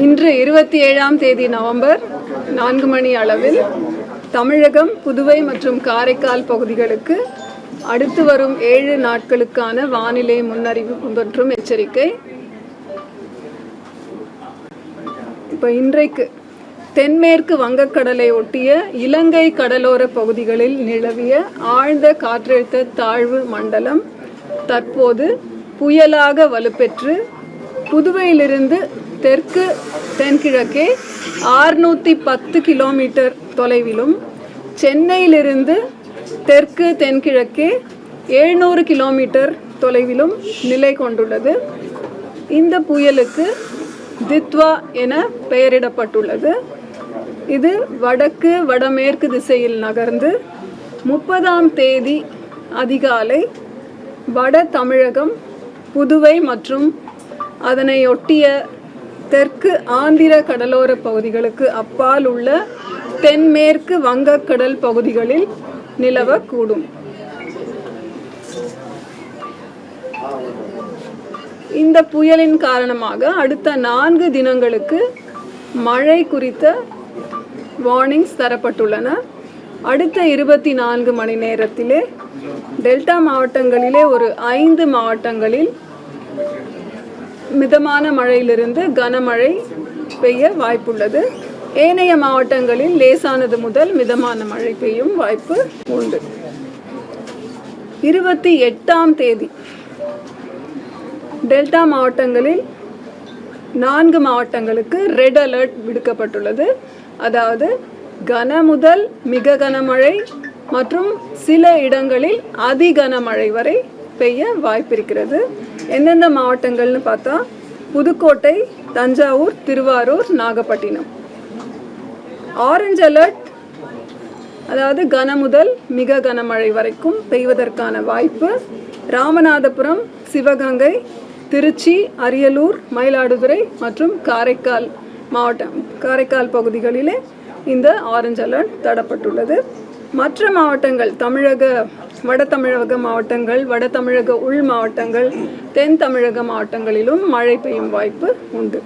இன்று இருபத்தி ஏழாம் தேதி நவம்பர் நான்கு மணி அளவில் தமிழகம் புதுவை மற்றும் காரைக்கால் பகுதிகளுக்கு அடுத்து வரும் ஏழு நாட்களுக்கான வானிலை முன்னறிவிப்பு மற்றும் எச்சரிக்கை. இப்போ இன்றைக்கு தென்மேற்கு வங்கக்கடலை ஒட்டிய இலங்கை கடலோர பகுதிகளில் நிலவிய ஆழ்ந்த காற்றழுத்த தாழ்வு மண்டலம் தற்போது புயலாக வலுப்பெற்று புதுவையிலிருந்து தெற்கு தென்கிழக்கே ஆறுநூற்றி பத்து கிலோமீட்டர் தொலைவிலும் சென்னையிலிருந்து தெற்கு தென்கிழக்கே எழுநூறு கிலோமீட்டர் தொலைவிலும் நிலை கொண்டுள்ளது. இந்த புயலுக்கு தித்வா என பெயரிடப்பட்டுள்ளது. இது வடக்கு வடமேற்கு திசையில் நகர்ந்து முப்பதாம் தேதி அதிகாலை வட தமிழகம் புதுவை மற்றும் அதனையொட்டிய தெற்கு ஆந்திர கடலோர பகுதிகளுக்கு அப்பால் உள்ள தென்மேற்கு வங்கக்கடல் பகுதிகளில் நிலவக்கூடும். இந்த புயலின் காரணமாக அடுத்த நான்கு தினங்களுக்கு மழை குறித்த வார்னிங்ஸ் தரப்பட்டுள்ளன. அடுத்த இருபத்தி நான்கு மணி நேரத்திலே டெல்டா மாவட்டங்களிலே ஒரு ஐந்து மாவட்டங்களில் மிதமான மழையிலிருந்து கனமழை பெய்ய வாய்ப்புள்ளது. ஏனைய மாவட்டங்களில் லேசானது முதல் மிதமான மழை பெய்யும் வாய்ப்பு உண்டு. இருபத்தி எட்டாம் தேதி டெல்டா மாவட்டங்களில் நான்கு மாவட்டங்களுக்கு ரெட் அலர்ட் விடுக்கப்பட்டுள்ளது. அதாவது கன முதல் மிக கனமழை மற்றும் சில இடங்களில் அதி கனமழை வரை பெய்ய வாய்ப்பிருக்கிறது. எந்தெந்த மாவட்டங்கள்னு பார்த்தா புதுக்கோட்டை தஞ்சாவூர் திருவாரூர் நாகப்பட்டினம். ஆரஞ்ச் அலர்ட் அதாவது கன முதல் மிக கனமழை வரைக்கும் பெய்வதற்கான வாய்ப்பு. ராமநாதபுரம் சிவகங்கை திருச்சி அரியலூர் மயிலாடுதுறை மற்றும் காரைக்கால் மாவட்டம் காரைக்கால் பகுதிகளிலே இந்த ஆரஞ்சு அலர்ட் தடப்பட்டுள்ளது. மற்ற மாவட்டங்கள் தமிழக வட தமிழக மாவட்டங்கள் வட தமிழக உள் மாவட்டங்கள் தென் தமிழக மாவட்டங்களிலும் மழை பெய்யும் வாய்ப்பு உண்டு.